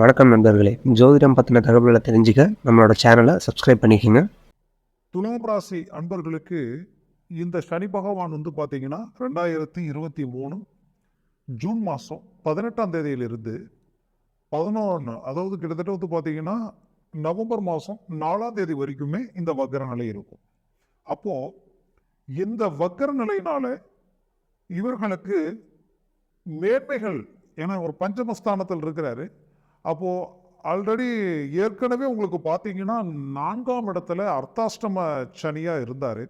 வணக்கம் நண்பர்களே. ஜோதிடம் பற்றின தகவல்களை தெரிஞ்சுக்க நம்மளோட சேனலை சப்ஸ்கிரைப் பண்ணிக்கோங்க. துலாம் ராசி அன்பர்களுக்கு இந்த சனி பகவான் வந்து பார்த்தீங்கன்னா ரெண்டாயிரத்தி இருபத்தி மூணு ஜூன் மாதம் பதினெட்டாம் தேதியிலிருந்து பதினொன்று அதாவது கிட்டத்தட்ட வந்து பார்த்தீங்கன்னா நவம்பர் மாதம் நாலாம் தேதி வரைக்குமே இந்த வக்கர நிலை இருக்கும். அப்போது இந்த வக்கர நிலையினால இவர்களுக்கு மேன்மைகள் ஏன்னா ஒரு பஞ்சமஸ்தானத்தில் இருக்கிறாரு. அப்போது ஆல்ரெடி ஏற்கனவே உங்களுக்கு பார்த்தீங்கன்னா நான்காம் இடத்துல அர்த்தாஷ்டம சனியாக இருந்தார்.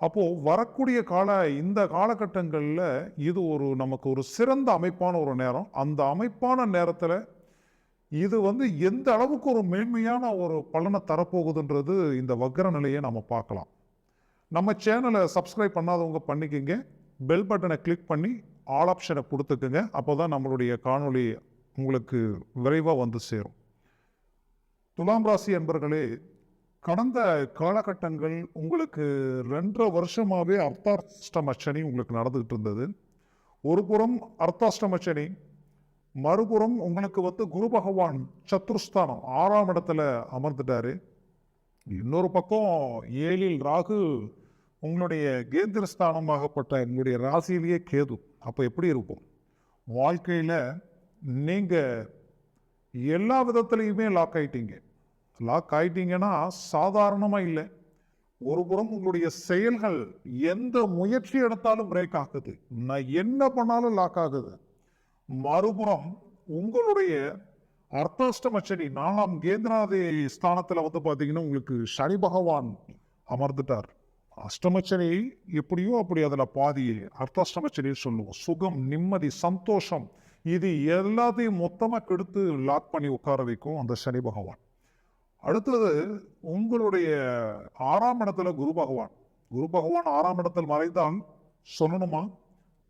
அப்போது வரக்கூடிய கால இந்த காலகட்டங்களில் இது ஒரு நமக்கு ஒரு சிறந்த அமைப்பான ஒரு நேரம். அந்த அமைப்பான நேரத்தில் இது வந்து எந்த அளவுக்கு ஒரு மேன்மையான ஒரு பலனை தரப்போகுதுன்றது இந்த வக்கர நிலையை நம்ம பார்க்கலாம். நம்ம சேனலை சப்ஸ்கிரைப் பண்ணாதவங்க பண்ணிக்கோங்க. பெல் பட்டனை கிளிக் பண்ணி ஆல் ஆப்ஷனை கொடுத்துக்குங்க. அப்போ தான் நம்மளுடைய காணொளி உங்களுக்கு விரைவாக வந்து சேரும். துலாம் ராசி என்பர்களே கடந்த காலகட்டங்கள் உங்களுக்கு ரெண்டரை வருஷமாகவே அர்த்தாஷ்டம சனி உங்களுக்கு நடந்துகிட்டு இருந்தது. ஒரு புறம் அர்த்தாஷ்டம சனி மறுபுறம் உங்களுக்கு வந்து குரு பகவான் சத்துருஸ்தானம் ஆறாம் இடத்துல அமர்ந்துட்டாரு. இன்னொரு பக்கம் ஏழில் ராகு உங்களுடைய கேந்திரஸ்தானமாகப்பட்ட உங்களுடைய ராசியிலேயே கேது. அப்போ எப்படி இருக்கும்? வாழ்க்கையில் நீங்கள் எல்லா விதத்துலையுமே லாக் ஆகிட்டீங்க லாக் ஆகிட்டீங்கன்னா சாதாரணமாக இல்லை. ஒரு புறம் உங்களுடைய செயல்கள் எந்த முயற்சி எடுத்தாலும் பிரேக் ஆகுது. நான் என்ன பண்ணாலும் லாக் ஆகுது. மறுபுறம் உங்களுடைய அர்த்தாஷ்டம சனி நாலாம் கேந்திராதி ஸ்தானத்தில் வந்து பார்த்தீங்கன்னா உங்களுக்கு சனி பகவான் அமர்ந்துட்டார். அஷ்டமச்சனி எப்படியோ அப்படி அதில் பாதி அர்த்தாஷ்டமச்சனி சொல்லுவோம். சுகம் நிம்மதி சந்தோஷம் இது எல்லாத்தையும் மொத்தமாக கெடுத்து லாக் பண்ணி உட்கார வைக்கும் அந்த சனி பகவான். அடுத்தது உங்களுடைய ஆறாம் இடத்துல குரு பகவான். குரு பகவான் ஆறாம் இடத்தில் மறைந்தால் சொல்லணுமா?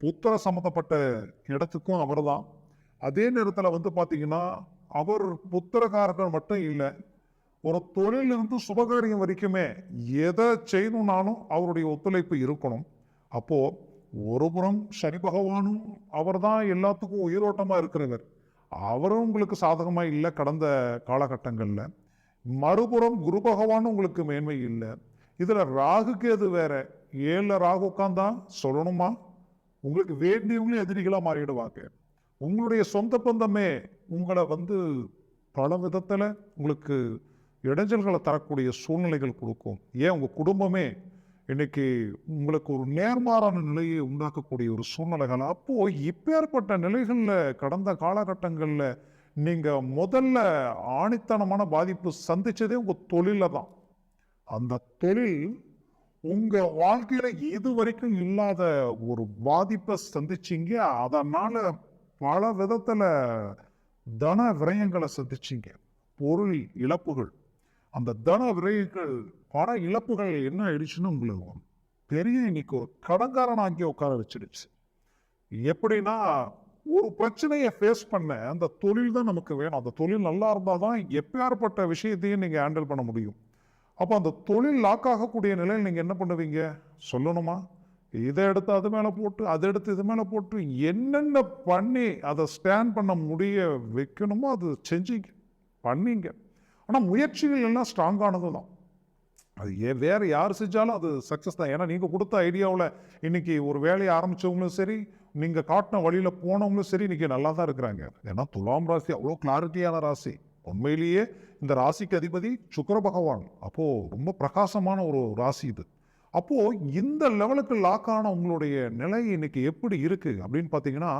புத்திர சம்மந்தப்பட்ட இடத்துக்கும் அவர்தான். அதே நேரத்தில் வந்து பார்த்தீங்கன்னா அவர் புத்திரக்காரர்கள் மட்டும் இல்லை ஒரு தொழிலிருந்து சுபகாரியம் வரைக்குமே எதை செய்யணும்னாலும் அவருடைய ஒத்துழைப்பு இருக்கணும். அப்போது ஒரு புறம் சனி பகவானும் அவர் தான் எல்லாத்துக்கும் உயிரோட்டமாக இருக்கிறவர். அவரும் உங்களுக்கு சாதகமாக இல்லை கடந்த காலகட்டங்களில். மறுபுறம் குரு பகவானும் உங்களுக்கு மேன்மை இல்லை. இதில் ராகுக்கு எது வேற. ஏழில் ராகு உட்காந்தா சொல்லணுமா? உங்களுக்கு வேண்டியவங்களும் எதிரிகளாக மாறிடுவாங்க. உங்களுடைய சொந்த பந்தமே உங்களை வந்து பல விதத்தில் உங்களுக்கு இடைஞ்சல்களை தரக்கூடிய சூழ்நிலைகள் கொடுக்கும். ஏன்? உங்கள் குடும்பமே இன்னைக்கு உங்களுக்கு ஒரு நேர்மாறான நிலையை உண்டாக்கக்கூடிய ஒரு சூழ்நிலைகள். அப்போ இப்பேற்பட்ட நிலைகளில் கடந்த காலகட்டங்களில் நீங்க முதல்ல ஆணித்தனமான பாதிப்பு சந்திச்சதே உங்க தொழில தான். அந்த தொழில் உங்க வாழ்க்கையில இது வரைக்கும் இல்லாத ஒரு பாதிப்பை சந்திச்சீங்க. அதனால பல விதத்துல தன விரயங்களை சந்திச்சீங்க. பொருள் இழப்புகள் அந்த தன விரயங்கள் பண இழப்புகள் என்ன ஆயிடுச்சுன்னு உங்களுக்கு பெரிய இன்னைக்கு ஒரு கடன்காரன் உட்கார வச்சிடுச்சு. எப்படின்னா ஒரு பிரச்சனையை ஃபேஸ் பண்ண அந்த தொழில் தான் நமக்கு வேணும். அந்த தொழில் நல்லா இருந்தால் தான் எப்பேற்பட்ட விஷயத்தையும் நீங்கள் ஹேண்டில் பண்ண முடியும். அப்போ அந்த தொழில் லாக் ஆகக்கூடிய நிலையில் நீங்கள் என்ன பண்ணுவீங்க? சொல்லணுமா? இதை எடுத்து அது மேலே போட்டு அதை எடுத்து இது மேலே போட்டு என்னென்ன பண்ணி அதை ஸ்டாண்ட் பண்ண முடிய வைக்கணுமோ அது செஞ்சீங்க. பண்ணீங்க. ஆனால் முயற்சிகள் எல்லாம் ஸ்ட்ராங்கானது தான் அது ஏ வேறு யார் செஞ்சாலும் அது சக்ஸஸ் தான். ஏன்னா நீங்கள் கொடுத்த ஐடியாவில் இன்றைக்கி ஒரு வேலையை ஆரம்பித்தவங்களும் சரி நீங்கள் காட்டின வழியில் போனவங்களும் சரி இன்றைக்கி நல்லா தான் இருக்கிறாங்க. ஏன்னா துலாம் ராசி அவ்வளோ கிளாரிட்டியான ராசி. உண்மையிலேயே இந்த ராசிக்கு அதிபதி சுக்கர பகவான். அப்போது ரொம்ப பிரகாசமான ஒரு ராசி இது. அப்போது இந்த லெவலுக்கு லாக்கான உங்களுடைய நிலை இன்னைக்கு எப்படி இருக்குது அப்படின்னு பார்த்தீங்கன்னா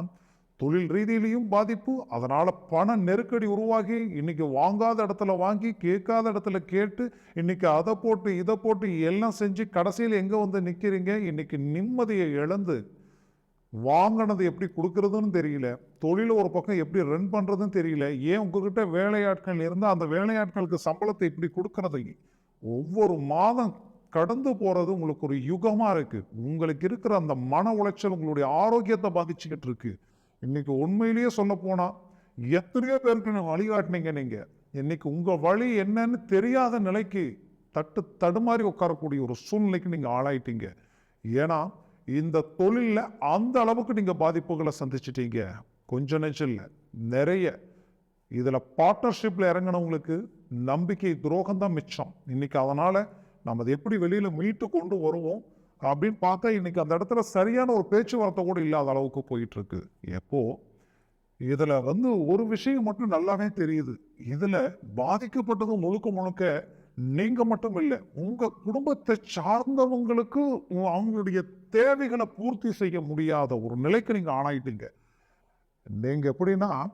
தொழில் ரீதியிலையும் பாதிப்பு அதனால் பண நெருக்கடி உருவாகி இன்றைக்கி வாங்காத இடத்துல வாங்கி கேட்காத இடத்துல கேட்டு இன்னைக்கு அதை போட்டு இதை போட்டு எல்லாம் செஞ்சு கடைசியில் எங்கே வந்து நிற்கிறீங்க இன்றைக்கி நிம்மதியை இழந்து வாங்கினது எப்படி கொடுக்கறதுன்னு தெரியல. தொழில் ஒரு பக்கம் எப்படி ரன் பண்ணுறதுன்னு தெரியல. ஏன் உங்ககிட்ட வேலையாட்கள் இருந்தால் அந்த வேலையாட்களுக்கு சம்பளத்தை இப்படி கொடுக்கறது? ஒவ்வொரு மாதம் கடந்து போகிறது உங்களுக்கு ஒரு யுகமாக இருக்குது உங்களுக்கு இருக்கிற அந்த மன உளைச்சல் உங்களுடைய ஆரோக்கியத்தை பாதிச்சுக்கிட்டு இருக்குது இன்னைக்கு உண்மையிலேயே சொல்ல போனால் எத்தனையோ பேருக்கு நீங்கள் வழிகாட்டினீங்க நீங்கள் இன்னைக்கு உங்கள் வழி என்னன்னு தெரியாத நிலைக்கு தட்டு தடுமாறி உட்காரக்கூடிய ஒரு சூழ்நிலைக்கு நீங்கள் ஆளாயிட்டீங்க. ஏன்னா இந்த தொழிலில் அந்த அளவுக்கு நீங்கள் பாதிப்புகளை சந்திச்சிட்டீங்க. கொஞ்சம் நெஞ்சம் இல்லை நிறைய. இதில் பார்ட்னர்ஷிப்பில் இறங்கினவங்களுக்கு நம்பிக்கை துரோகம் தான் மிச்சம். இன்னைக்கு அதனால் நம்ம அதை எப்படி வெளியில் மீட்டு கொண்டு வருவோம்? அப்படின்னு பார்த்தா இன்னைக்கு அந்த இடத்துல சரியான ஒரு பேச்சுவார்த்தை கூட இல்லாத அளவுக்கு போயிட்டு எப்போது எப்போ வந்து ஒரு விஷயம் மட்டும் நல்லாவே தெரியுது. இதில் பாதிக்கப்பட்டது முழுக்க முழுக்க நீங்கள் மட்டும் இல்லை உங்கள் குடும்பத்தை சார்ந்தவங்களுக்கு அவங்களுடைய தேவைகளை பூர்த்தி செய்ய முடியாத ஒரு நிலைக்கு நீங்கள் ஆணாயிட்டீங்க நீங்கள் எப்படின்னா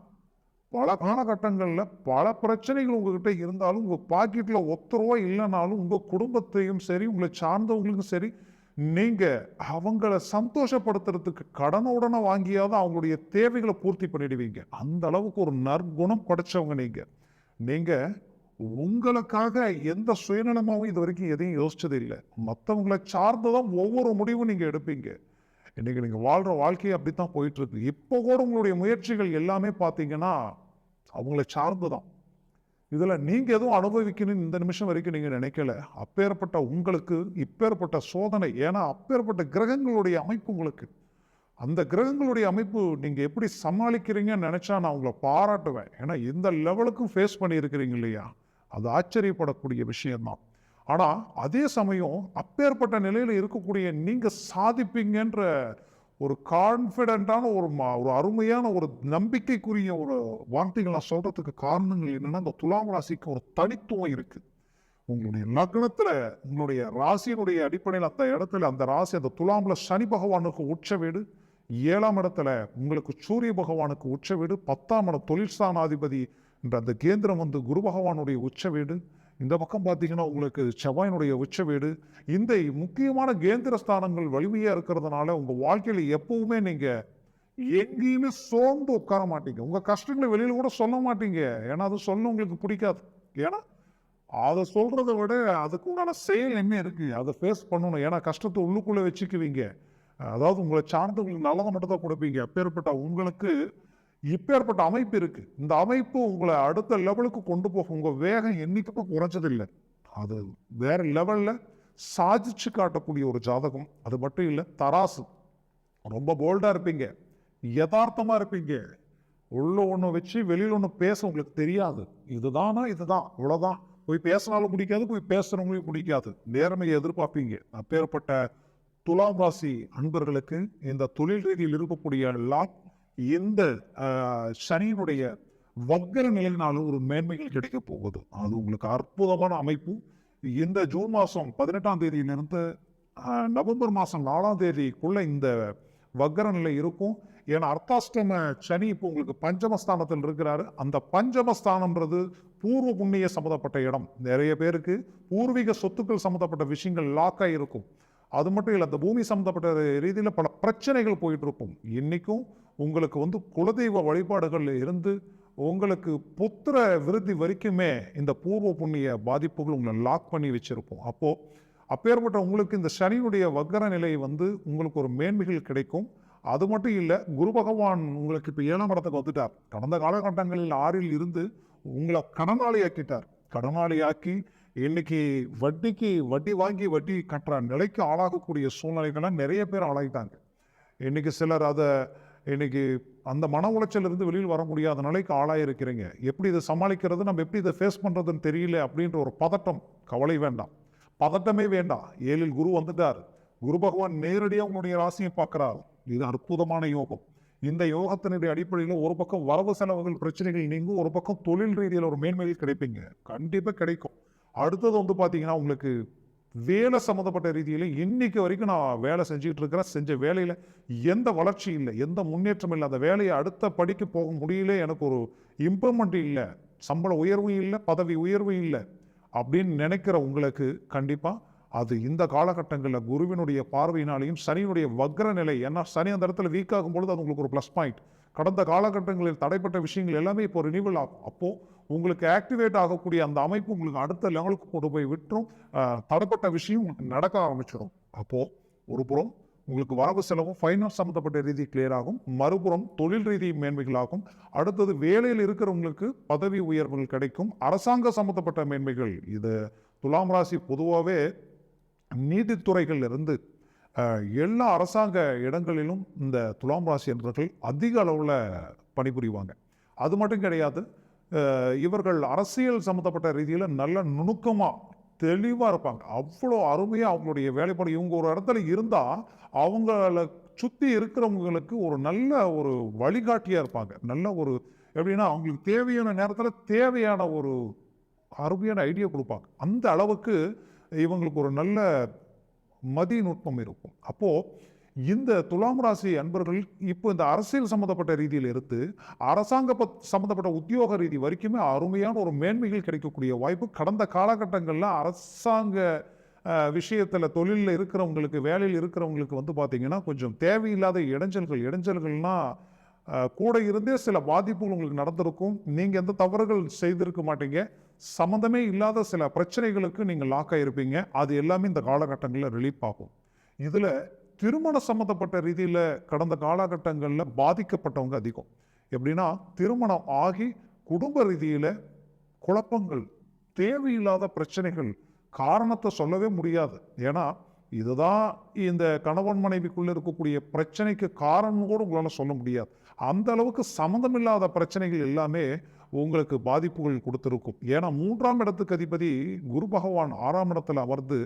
பல காலகட்டங்களில் பல பிரச்சனைகள் உங்ககிட்ட இருந்தாலும் உங்கள் பாக்கெட்டில் ஒத்த ரூபா இல்லைனாலும் உங்கள் குடும்பத்தையும் சரி உங்களை சார்ந்தவங்களுக்கும் சரி நீங்கள் அவங்கள சந்தோஷப்படுத்துறதுக்கு கடனை உடனே வாங்கியாவது அவங்களுடைய தேவைகளை பூர்த்தி பண்ணிடுவீங்க. அந்த அளவுக்கு ஒரு நற்குணம் படைச்சவங்க நீங்கள் நீங்கள் உங்களுக்காக எந்த சுயநலமாகவும் இது வரைக்கும் எதையும் யோசிச்சது இல்லை. மற்றவங்களை சார்ந்துதான் ஒவ்வொரு முடிவும் நீங்கள் எடுப்பீங்க. இன்னைக்கு நீங்கள் வாழ்கிற வாழ்க்கையை அப்படித்தான் தான் போயிட்டுருக்கு இப்போ கூட உங்களுடைய முயற்சிகள் எல்லாமே பார்த்தீங்கன்னா அவங்கள சார்ந்து தான் இதில் நீங்கள் எதுவும் அனுபவிக்கணும்னு இந்த நிமிஷம் வரைக்கும் நீங்கள் நினைக்கல. அப்பேற்பட்ட உங்களுக்கு இப்பேற்பட்ட சோதனை ஏன்னா அப்பேற்பட்ட கிரகங்களுடைய அமைப்பு உங்களுக்கு. அந்த கிரகங்களுடைய அமைப்பு நீங்கள் எப்படி சமாளிக்கிறீங்கன்னு நினச்சா நான் உங்களை பாராட்டுவேன். ஏன்னா இந்த லெவலுக்கும் ஃபேஸ் பண்ணியிருக்கிறீங்க இல்லையா? அது ஆச்சரியப்படக்கூடிய விஷயம்தான். ஆனால் அதே சமயம் அப்பேற்பட்ட நிலையில் இருக்கக்கூடிய நீங்கள் சாதிப்பீங்கன்ற ஒரு கான்ஃபிடென்ட்டான ஒரு மா ஒரு அருமையான ஒரு நம்பிக்கைக்குரிய ஒரு வார்த்தைகள் நான் சொல்கிறதுக்கு காரணங்கள் என்னென்னா இந்த துலாம் ராசிக்கு ஒரு தனித்துவம் இருக்குது உங்களுடைய லக்னத்தில் உங்களுடைய ராசியினுடைய அடிப்படையில் அந்த இடத்துல அந்த ராசி அந்த துலாமில் சனி பகவானுக்கு உச்ச வீடு ஏழாம் இடத்துல உங்களுக்கு சூரிய பகவானுக்கு உச்ச வீடு பத்தாம் இடம் தொழிற்சானாதிபதி என்ற அந்த கேந்திரம் வந்து குரு பகவானுடைய உச்ச வீடு இந்த பக்கம் பார்த்தீங்கன்னா உங்களுக்கு செவ்வாயினுடைய உச்ச வீடு இந்த முக்கியமான கேந்திர ஸ்தானங்கள் வலிமையாக இருக்கிறதுனால உங்கள் வாழ்க்கையில் எப்பவுமே நீங்கள் எங்கேயுமே சோர்ந்து உட்கார மாட்டீங்க. உங்கள் கஷ்டங்களை வெளியில் கூட சொல்ல மாட்டீங்க. ஏன்னா அது சொல்ல உங்களுக்கு பிடிக்காது. ஏன்னா அதை சொல்கிறத விட அதுக்கு உண்டான செயல் என்ன இருக்குது அதை ஃபேஸ் பண்ணணும். ஏன்னா கஷ்டத்தை உள்ளுக்குள்ளே வச்சுக்குவீங்க. அதாவது உங்களை சார்ந்தவங்களுக்கு நல்லதை மட்டும் தான் கொடுப்பீங்க. அப்பேற்பட்ட உங்களுக்கு இப்பேற்பட்ட அமைப்பு இருக்கு. இந்த அமைப்பு உங்களை அடுத்த லெவலுக்கு கொண்டு போகும். உங்க வேகம் என்னைக்குமே குறைஞ்சதில்லை. அது வேற லெவல்ல சாதிச்சு காட்டக்கூடிய ஒரு ஜாதகம். அது மட்டும் இல்லை தராசு. ரொம்ப போல்டா இருப்பீங்க. யதார்த்தமா இருப்பீங்க. உள்ள ஒன்று வச்சு வெளியில் ஒன்று பேச உங்களுக்கு தெரியாது. இதுதானா? இதுதான். இவ்வளோதான் போய் பேசினாலும் பிடிக்காது போய் பேசுறவங்களையும் பிடிக்காது நேர்மையை எதிர்பார்ப்பீங்க. அப்பேற்பட்ட துலாம் ராசி அன்பர்களுக்கு இந்த தொழில் ரீதியில் இருக்கக்கூடிய லாக் இந்த சனியினுடைய வக்கர நிலையினாலும் ஒரு மேன்மைகள் கிடைக்க போகுது. அது உங்களுக்கு அற்புதமான அமைப்பு. இந்த ஜூன் மாதம் பதினெட்டாம் தேதியிலிருந்து நவம்பர் மாதம் நாலாம் தேதிக்குள்ள இந்த வக்கர நிலை இருக்கும். ஏன்னா அர்த்தாஷ்டம சனி இப்போ உங்களுக்கு பஞ்சமஸ்தானத்தில் இருக்கிறாரு. அந்த பஞ்சமஸ்தானம்ன்றது பூர்வ புண்ணிய சம்மந்தப்பட்ட இடம். நிறைய பேருக்கு பூர்வீக சொத்துக்கள் சம்மந்தப்பட்ட விஷயங்கள் லாக்காக இருக்கும் அது மட்டும் இல்லை அந்த பூமி சம்மந்தப்பட்ட ரீதியில் பல பிரச்சனைகள் போயிட்டு இருக்கும் உங்களுக்கு வந்து குலதெய்வ வழிபாடுகளில் இருந்து உங்களுக்கு புத்திர விருத்தி வரைக்குமே இந்த பூர்வ புண்ணிய பாதிப்புகள் உங்களை லாக் பண்ணி வச்சுருப்போம். அப்போது அப்பேற்பட்ட உங்களுக்கு இந்த சனியுடைய வக்கர நிலை வந்து உங்களுக்கு ஒரு மேன்மைகள் கிடைக்கும். அது மட்டும் இல்லை குரு பகவான் உங்களுக்கு இப்போ ஏழாம் இடத்துக்கு வந்துட்டார். கடந்த காலகட்டங்களில் ஆறில் இருந்து உங்களை கடனாளி ஆக்கிட்டார் கடனாளி ஆக்கி இன்னைக்கு வட்டிக்கு வட்டி வாங்கி வட்டி கட்டுற நிலைக்கு ஆளாகக்கூடிய சூழ்நிலைகள்லாம் நிறைய பேர் ஆளாயிட்டாங்க. இன்னைக்கு சிலர் அதை இன்னைக்கு அந்த மன உளைச்சலிருந்து வெளியில் வர முடியாத நிலைக்கு ஆளாயிருக்கிறீங்க. எப்படி இதை சமாளிக்கிறது? நம்ம எப்படி இதை ஃபேஸ் பண்ணுறதுன்னு தெரியல அப்படின்ற ஒரு பதட்டம் கவலை வேண்டாம். பதட்டமே வேண்டாம். ஏழில் குரு வந்துட்டார். குரு பகவான் நேரடியாக உங்களுடைய ராசியை பார்க்கிறார். இது அற்புதமான யோகம். இந்த யோகத்தினுடைய அடிப்படையில் ஒரு பக்கம் வரவு செலவுகள் பிரச்சனைகள் நீங்கும் ஒரு பக்கம் தொழில் ரீதியில் ஒரு மேன்மையில் கிடைப்பீங்க. கண்டிப்பாக கிடைக்கும். அடுத்தது வந்து பார்த்தீங்கன்னா உங்களுக்கு வேலை சம்மந்தப்பட்ட ரீதியில் இன்னைக்கு வரைக்கும் நான் வேலை செஞ்சுட்டு இருக்கிறேன். செஞ்ச வேலையில் எந்த வளர்ச்சி இல்லை. எந்த முன்னேற்றம் இல்லை. அந்த வேலையை அடுத்த படிக்கு போக முடியல எனக்கு ஒரு இம்ப்ரூவ்மெண்ட் இல்லை. சம்பள உயர்வும் இல்லை. பதவி உயர்வும் இல்லை. அப்படின்னு நினைக்கிற உங்களுக்கு கண்டிப்பாக அது இந்த காலகட்டங்களில் குருவினுடைய பார்வையினாலையும் சனியினுடைய வக்ர நிலை ஏன்னா சனி அந்த இடத்துல வீக் ஆகும் பொழுது அது உங்களுக்கு ஒரு ப்ளஸ் பாயிண்ட் கடந்த காலகட்டங்களில் தடைப்பட்ட விஷயங்கள் எல்லாமே இப்போ ரினிவல் ஆகும். அப்போது உங்களுக்கு ஆக்டிவேட் ஆகக்கூடிய அந்த அமைப்பு உங்களுக்கு அடுத்த லெவலுக்கு கொண்டு போய் விட்டுரும். தடைப்பட்ட விஷயம் உங்களுக்கு நடக்க ஆரம்பிச்சிடும். அப்போது ஒரு புறம் உங்களுக்கு வரவு செலவும் ஃபைனான்ஸ் சம்மந்தப்பட்ட ரீதி கிளியர் ஆகும். மறுபுறம் தொழில் ரீதி மேன்மைகளாகும். அடுத்தது வேலையில் இருக்கிறவங்களுக்கு பதவி உயர்வுகள் கிடைக்கும். அரசாங்க சம்மந்தப்பட்ட மேன்மைகள் இது துலாம் ராசி பொதுவாகவே நீதித்துறைகள் இருந்து எல்லா அரசாங்க இடங்களிலும் இந்த துலாம் ராசி என்பவர்கள் அதிக அளவில் பணிபுரிவாங்க. அது மட்டும் கிடையாது இவர்கள் அரசியல் சம்மந்தப்பட்ட ரீதியில் நல்ல நுணுக்கமாக தெளிவாக இருப்பாங்க. அவ்வளோ அருமையாக அவங்களுடைய வேலைப்பாடு. இவங்க ஒரு இடத்துல இருந்தால் அவங்கள சுற்றி இருக்கிறவங்களுக்கு ஒரு நல்ல ஒரு வழிகாட்டியாக இருப்பாங்க. நல்ல ஒரு எப்படின்னா அவங்களுக்கு தேவையான நேரத்தில் தேவையான ஒரு அருமையான ஐடியா கொடுப்பாங்க. அந்த அளவுக்கு இவங்களுக்கு ஒரு நல்ல மதிநுட்பம் இருக்கும். அப்போது இந்த துலாம் ராசி அன்பர்கள் இப்போ இந்த அரசியல் சம்மந்தப்பட்ட ரீதியில் இருந்து அரசாங்க பத்- சம்மந்தப்பட்ட உத்தியோக ரீதி வரைக்குமே அருமையான ஒரு மேன்மைகள் கிடைக்கக்கூடிய வாய்ப்பு கடந்த காலகட்டங்களில் அரசாங்க விஷயத்தில் தொழிலில் இருக்கிறவங்களுக்கு வேலையில் இருக்கிறவங்களுக்கு வந்து பார்த்திங்கன்னா கொஞ்சம் தேவையில்லாத இடைஞ்சல்கள் இடைஞ்சல்கள்னா கூட இருந்தே சில பாதிப்புகள் உங்களுக்கு நடந்திருக்கும். நீங்கள் எந்த தவறுகள் செய்திருக்க மாட்டீங்க. சம்மந்தமே இல்லாத சில பிரச்சனைகளுக்கு நீங்கள் லாக் ஆகிருப்பீங்க அது எல்லாமே இந்த காலகட்டங்களில் ரிலீஃப் ஆகும். இதில் திருமண சம்மந்தப்பட்ட ரீதியில் கடந்த காலகட்டங்களில் பாதிக்கப்பட்டவங்க அதிகம். எப்படின்னா திருமணம் ஆகி குடும்ப ரீதியில் குழப்பங்கள் தேவையில்லாத பிரச்சனைகள் காரணத்தை சொல்லவே முடியாது. ஏன்னா இதுதான் இந்த கணவன் மனைவிக்குள்ளே இருக்கக்கூடிய பிரச்சனைக்கு காரணம் கூட உங்களால் சொல்ல முடியாது. அந்த அளவுக்கு சம்மந்தமில்லாத பிரச்சனைகள் எல்லாமே உங்களுக்கு பாதிப்புகள் கொடுத்துருக்கும். ஏன்னா மூன்றாம் இடத்துக்கு அதிபதி குரு பகவான் ஆறாம் இடத்துல அமர்ந்து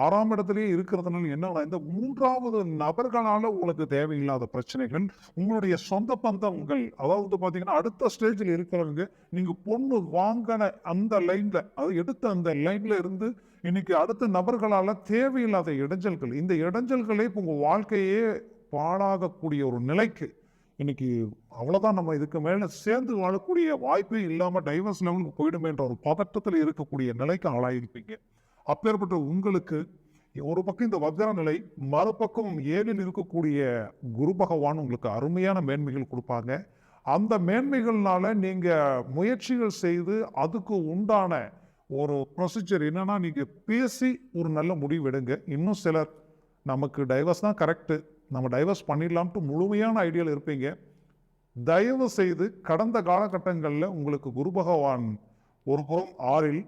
ஆறாம் இடத்துலேயே இருக்கிறதுனால என்ன இந்த மூன்றாவது நபர்களால் உங்களுக்கு தேவையில்லாத பிரச்சனைகள் உங்களுடைய சொந்த பந்தங்கள் அதாவது பார்த்தீங்கன்னா அடுத்த ஸ்டேஜில் இருக்கிறவங்க நீங்கள் பொண்ணு வாங்கின அந்த லைனில் அது எடுத்த அந்த லைனில் இருந்து இன்னைக்கு அடுத்த நபர்களால் தேவையில்லாத இடைஞ்சல்கள் இந்த இடைஞ்சல்களே இப்போ உங்கள் வாழ்க்கையே பாழாகக்கூடிய ஒரு நிலைக்கு இன்னைக்கு அவ்வளோதான் நம்ம இதுக்கு மேலே சேர்ந்து வாழக்கூடிய வாய்ப்பே இல்லாமல் டைவர்ஸ் லெவலுக்கு போயிடுமேன்ற ஒரு பதட்டத்தில் இருக்கக்கூடிய நிலைக்கு ஆளாயிருப்பீங்க. அப்பேற்பட்ட உங்களுக்கு ஒரு பக்கம் இந்த வஜ்ர நிலை மறுபக்கம் ஏழில் இருக்கக்கூடிய குரு பகவான் உங்களுக்கு அருமையான மேன்மைகள் கொடுப்பாங்க. அந்த மேன்மைகள்னால நீங்கள் முயற்சிகள் செய்து அதுக்கு உண்டான ஒரு ப்ரொசீஜர் என்னன்னா நீங்கள் பேசி ஒரு நல்ல முடிவு எடுங்க. இன்னும் சிலர் நமக்கு டைவர்ஸ் தான் கரெக்டு நம்ம டைவர்ஸ் பண்ணிடலாம்ட்டு முழுமையான ஐடியாவில் இருப்பீங்க. தயவு செய்து கடந்த காலகட்டங்களில் உங்களுக்கு குரு பகவான் ஒரு புறம் ஆறில்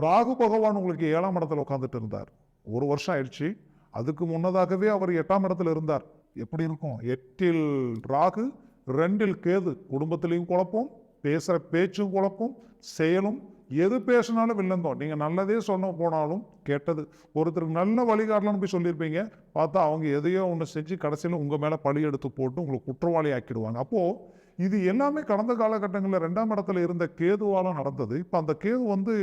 ராகு பகவான் உங்களுக்கு ஏழாம் இடத்துல உட்காந்துட்டு இருந்தார். ஒரு வருஷம் ஆயிடுச்சு. அதுக்கு முன்னதாகவே அவர் எட்டாம் இடத்துல இருந்தார். எப்படி இருக்கும்? எட்டில் ராகு ரெண்டில் கேது. குடும்பத்திலையும் குழப்பம் பேசுகிற பேச்சும் குழப்பம் செயலும் எது பேசினாலும் வில்லந்தோம். நீங்கள் நல்லதே சொன்ன போனாலும் கெட்டது. ஒருத்தருக்கு நல்ல வழிகாட்டலாம்னு போய் சொல்லியிருப்பீங்க. பார்த்தா அவங்க எதையோ ஒன்று செஞ்சு கடைசியில் உங்கள் மேலே பழி எடுத்து போட்டு உங்களை குற்றவாளி ஆக்கிடுவாங்க. அப்போது இது எல்லாமே கடந்த காலகட்டங்களில் ரெண்டாம் இடத்துல இருந்த கேதுவாலும் நடந்தது. இப்போ அந்த கேது வந்து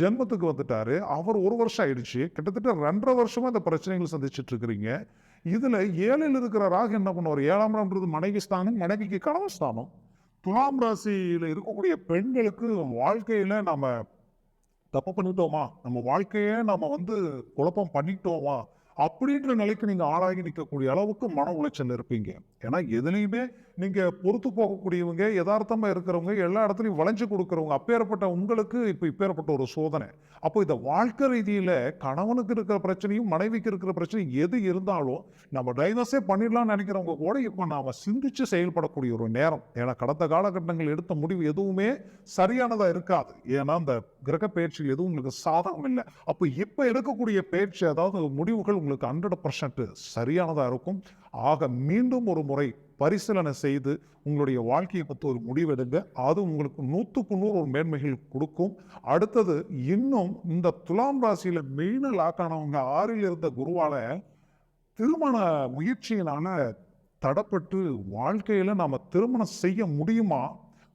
ஜென்மத்துக்கு வந்துட்டாரு. அவர் ஒரு வருஷம் ஆயிடுச்சு. கிட்டத்தட்ட ரெண்டரை வருஷமா இந்த பிரச்சனைகள் சந்திச்சுட்டு இருக்கிறீங்க. இதுல ஏழில் இருக்கிற ராகு என்ன பண்ணுவார்? ஏழாம் இடம்ன்றது மனைவி ஸ்தானம் மனைவிக்கு கணவன் ஸ்தானம். துலாம் ராசியில் இருக்கக்கூடிய பெண்களுக்கு வாழ்க்கையில் நம்ம தப்பு பண்ணிட்டோமா? நம்ம வாழ்க்கையே நம்ம வந்து குழப்பம் பண்ணிட்டோமா? அப்படின்ற நிலைக்கு நீங்கள் ஆளாகி நிற்கக்கூடிய அளவுக்கு மன உளைச்சல் இருப்பீங்க. ஏன்னா எதுலேயுமே நீங்கள் பொறுத்து போகக்கூடியவங்க யதார்த்தமாக இருக்கிறவங்க எல்லா இடத்துலையும் வளைஞ்சு கொடுக்குறவங்க அப்பேற்பட்ட உங்களுக்கு இப்போ இப்பேற்பட்ட ஒரு சோதனை. அப்போ இந்த வாழ்க்கை ரீதியில் கணவனுக்கு இருக்கிற பிரச்சனையும் மனைவிக்கு இருக்கிற பிரச்சனையும் எது இருந்தாலும் நம்ம டைவர்ஸே பண்ணிடலாம்னு நினைக்கிறவங்க கூட இப்போ நாம் சிந்திச்சு செயல்படக்கூடிய ஒரு நேரம். ஏன்னா கடந்த காலகட்டங்கள் எடுத்த முடிவு எதுவுமே சரியானதாக இருக்காது. ஏன்னா அந்த கிரக பயிற்சிகள் எதுவும் உங்களுக்கு சாதகம் இல்லை. அப்போ இப்போ எடுக்கக்கூடிய பயிற்சி அதாவது முடிவுகள் உங்களுக்கு ஹண்ட்ரட் பர்சன்ட் சரியானதாக இருக்கும். ஆக மீண்டும் ஒரு முறை பரிசீலனை செய்து உங்களுடைய வாழ்க்கையை பற்றி ஒரு முடிவெடுங்க. அது உங்களுக்கு நூற்றுக்கு நூறு ஒரு மேன்மைகள் கொடுக்கும். அடுத்தது இன்னும் இந்த துலாம் ராசியில் மெயின லாக்கானவங்க ஆறில் இருந்த குருவால் திருமண முயற்சியினால தடப்பட்டு வாழ்க்கையில் நாம் திருமணம் செய்ய முடியுமா?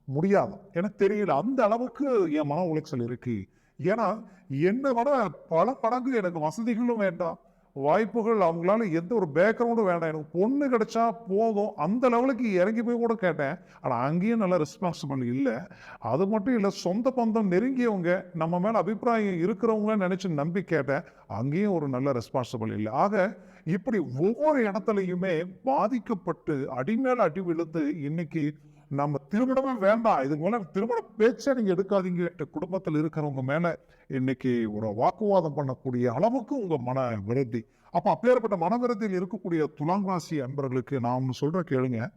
முடியாது. எனக்கு தெரியல. அந்த அளவுக்கு என் மன உளைச்சல் இருக்கு. ஏன்னா என்னை விட பல மடங்கு எனக்கு வசதிகளும் வேண்டாம். வாய்ப்புகள் அவங்களால எந்த ஒரு பேக்ரவுண்டும் வேண்டாம். எனக்கு பொண்ணு கிடைச்சா போதும். அந்த லெவலுக்கு இறங்கி போய் கூட கேட்டேன். ஆனால் அங்கேயும் நல்ல ரெஸ்பான்சிபிள் இல்லை. அது மட்டும் இல்லை சொந்த பந்தம் நெருங்கியவங்க நம்ம மேலே அபிப்பிராயம் இருக்கிறவங்க நினச்சி நம்பி கேட்டேன். அங்கேயும் ஒரு நல்ல ரெஸ்பான்சிபிள் இல்லை. ஆக இப்படி ஒவ்வொரு இடத்துலையுமே பாதிக்கப்பட்டு அடிமேல் அடி விழுந்து இன்னைக்கு நம்ம திருமணமே வேண்டாம். இதுக்கு மேல திருமண பேச்சை நீங்கள் எடுக்காதீங்க. குடும்பத்தில் இருக்கிறவங்க மேலே இன்னைக்கு ஒரு வாக்குவாதம் பண்ணக்கூடிய அளவுக்கு உங்கள் மன விருத்தி. அப்போ அப்பேற்பட்ட மனவிரதியில் இருக்கக்கூடிய துலாம் ராசி அன்பர்களுக்கு நான் ஒன்று சொல்கிற கேளுங்க.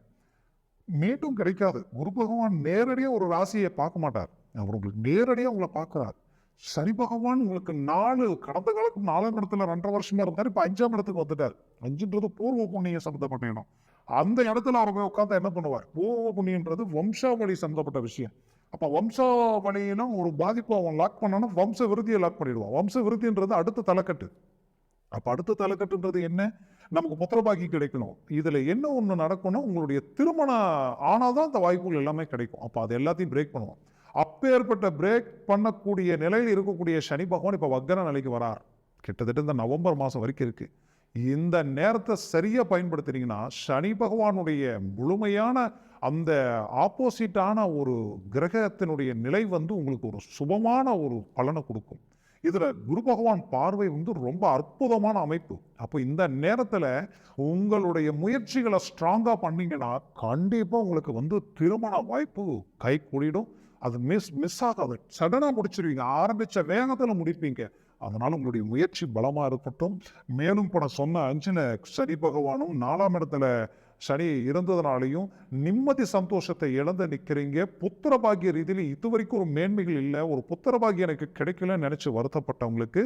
மீண்டும் கிடைக்காது. குரு பகவான் நேரடியாக ஒரு ராசியை பார்க்க மாட்டார். அவர் உங்களுக்கு நேரடியாக உங்களை பார்க்குறாரு. சனி பகவான் உங்களுக்கு நாலு கடந்த காலத்துக்கு நாலாம் இடத்துல ரெண்டரை வருஷமா இருந்தார் இப்போ அஞ்சாம் இடத்துக்கு வந்துட்டார். அஞ்சுன்றது பூர்வ புண்ணிய சம்பந்தப்பட்ட இடம். அந்த இடத்துல அவர் போய் உட்காந்து என்ன பண்ணுவார்? பூர்வ புண்ணியன்றது வம்சாவளி சம்பந்தப்பட்ட விஷயம். அப்போ வம்ச ஒரு பாதிப்பு அவன் லாக் பண்ணானா வம்ச விருத்தியை லாக் பண்ணிடுவான். வம்ச விருத்தின்றது அடுத்த தலைக்கட்டு. அப்போ அடுத்த தலைக்கட்டுன்றது என்ன? நமக்கு புத்திரபாக்கி கிடைக்கணும். இதில் என்ன ஒன்று நடக்கணும் உங்களுடைய திருமணம் ஆனால் தான் அந்த வாய்ப்புகள் எல்லாமே கிடைக்கும். அப்போ அது எல்லாத்தையும் பிரேக் பண்ணுவோம் அப்பேற்பட்ட பிரேக் பண்ணக்கூடிய நிலையில் இருக்கக்கூடிய சனி பகவான் இப்போ வக்கர நிலைக்கு வரார். கிட்டத்தட்ட இந்த நவம்பர் மாதம் வரைக்கும் இருக்குது இந்த நேரத்தை சரியாக பயன்படுத்துனீங்கன்னா சனி பகவானுடைய முழுமையான அந்த ஆப்போசிட்டான ஒரு கிரகத்தினுடைய நிலை வந்து உங்களுக்கு ஒரு சுபமான ஒரு பலனை கொடுக்கும். இதில் குரு பகவான் பார்வை வந்து ரொம்ப அற்புதமான அமைப்பு. அப்போ இந்த நேரத்தில் உங்களுடைய முயற்சிகளை ஸ்ட்ராங்காக பண்ணிங்கன்னா கண்டிப்பாக உங்களுக்கு வந்து திருமண வாய்ப்பு கை கூடிடும். அது மிஸ் மிஸ் ஆகாது. சடனாக முடிச்சிருவீங்க. ஆரம்பித்த வேகத்தில் முடிப்பீங்க. அதனால் உங்களுடைய முயற்சி பலமாக இருக்கட்டும். மேலும் பட சொன்ன அஞ்சின சரி பகவானும் நாலாம் இடத்துல சனி இருந்ததுனாலையும் நிம்மதி சந்தோஷத்தை இழந்து நிற்கிறீங்க புத்திர பாக்கிய ரீதியில் இதுவரைக்கும் ஒரு மேன்மைகள் இல்லை. ஒரு புத்திரபாகியம் எனக்கு கிடைக்கலன்னு நினச்சி வருத்தப்பட்டவங்களுக்கு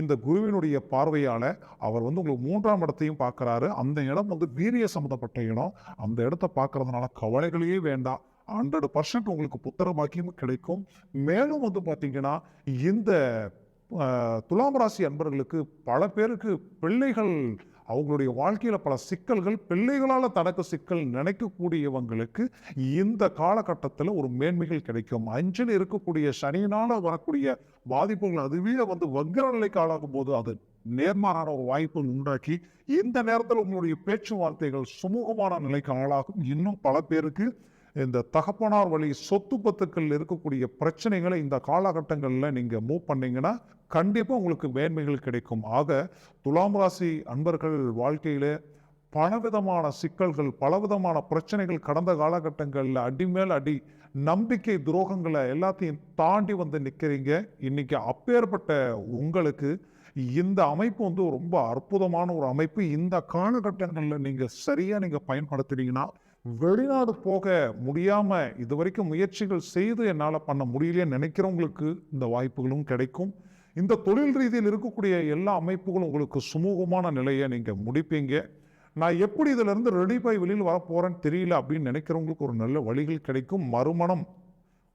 இந்த குருவினுடைய பார்வையால் அவர் வந்து உங்களுக்கு மூன்றாம் இடத்தையும் பார்க்கறாரு. அந்த இடம் வந்து வீரிய சம்மந்தப்பட்ட இடம். அந்த இடத்த பார்க்கறதுனால கவலைகளையே வேண்டாம். ஹண்ட்ரட் பர்சன்ட் உங்களுக்கு புத்திரபாக்கியமும் கிடைக்கும். மேலும் வந்து பார்த்தீங்கன்னா இந்த துலாம் ராசி அன்பர்களுக்கு பல பேருக்கு பிள்ளைகள் அவங்களுடைய வாழ்க்கையில் பல சிக்கல்கள் பிள்ளைகளால் தனக்கு சிக்கல் நினைக்கக்கூடியவங்களுக்கு இந்த காலகட்டத்தில் ஒரு மேன்மைகள் கிடைக்கும். அஞ்சில் இருக்கக்கூடிய சனியினால் வரக்கூடிய பாதிப்புகள் அதுவே வந்து வக்ர நிலைக்கு ஆளாகும் போது அது நேர்மாறான ஒரு வாய்ப்பை உண்டாக்கி இந்த நேரத்தில் உங்களுடைய பேச்சுவார்த்தைகள் சுமூகமான நிலைக்கு ஆளாகும். இன்னும் பல பேருக்கு இந்த தகப்பனார் வழி சொத்து பத்துக்கள் இருக்கக்கூடிய பிரச்சனைகளை இந்த காலகட்டங்களில் நீங்கள் மூவ் பண்ணீங்கன்னா கண்டிப்பாக உங்களுக்கு மேன்மைகள் கிடைக்கும். ஆக துலாம் ராசி அன்பர்கள் வாழ்க்கையில் பலவிதமான சிக்கல்கள் பலவிதமான பிரச்சனைகள் கடந்த காலகட்டங்களில் அடி மேல் அடி நம்பிக்கை துரோகங்களை எல்லாத்தையும் தாண்டி வந்து நிற்கிறீங்க இன்னைக்கு அப்பேற்பட்ட உங்களுக்கு இந்த அமைப்பு வந்து ரொம்ப அற்புதமான ஒரு அமைப்பு. இந்த காலகட்டங்களில் நீங்கள் சரியாக நீங்கள் பயன்படுத்துனீங்கன்னா வெளிநாடு போக முடியாமல் இது வரைக்கும் முயற்சிகள் செய்து என்னால் பண்ண முடியலையே நினைக்கிறவங்களுக்கு இந்த வாய்ப்புகளும் கிடைக்கும். இந்த தொழில் ரீதியில் இருக்கக்கூடிய எல்லா அமைப்புகளும் உங்களுக்கு சுமூகமான நிலையை நீங்கள் முடிப்பீங்க. நான் எப்படி இதிலிருந்து ரெடி பாய் வெளியில் வரப்போகிறேன்னு தெரியல அப்படின்னு நினைக்கிறவங்களுக்கு ஒரு நல்ல வழிகள் கிடைக்கும். மறுமணம்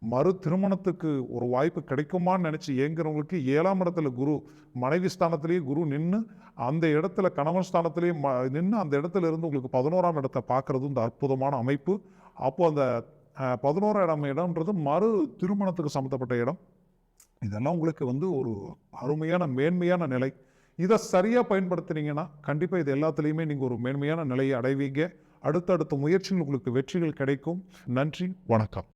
மறு திருமணத்துக்கு ஒரு வாய்ப்பு கிடைக்குமான்னு நினச்சி ஏங்குறவங்களுக்கு ஏழாம் இடத்துல குரு மனைவி ஸ்தானத்திலேயே குரு நின்று அந்த இடத்துல கணவன் ஸ்தானத்திலேயே ம நின்று அந்த இடத்துல இருந்து உங்களுக்கு பதினோராம் இடத்தை பார்க்குறது இந்த அற்புதமான அமைப்பு. அப்போது அந்த அஹ், பதினோராம் இடம் இடம்ன்றது மறு திருமணத்துக்கு சம்மந்தப்பட்ட இடம். இதெல்லாம் உங்களுக்கு வந்து ஒரு அருமையான மேன்மையான நிலை. இதை சரியாக பயன்படுத்துனீங்கன்னா கண்டிப்பாக இது எல்லாத்துலேயுமே நீங்கள் ஒரு மேன்மையான நிலையை அடைவீங்க. அடுத்தடுத்த முயற்சியில் உங்களுக்கு வெற்றிகள் கிடைக்கும். நன்றி வணக்கம்.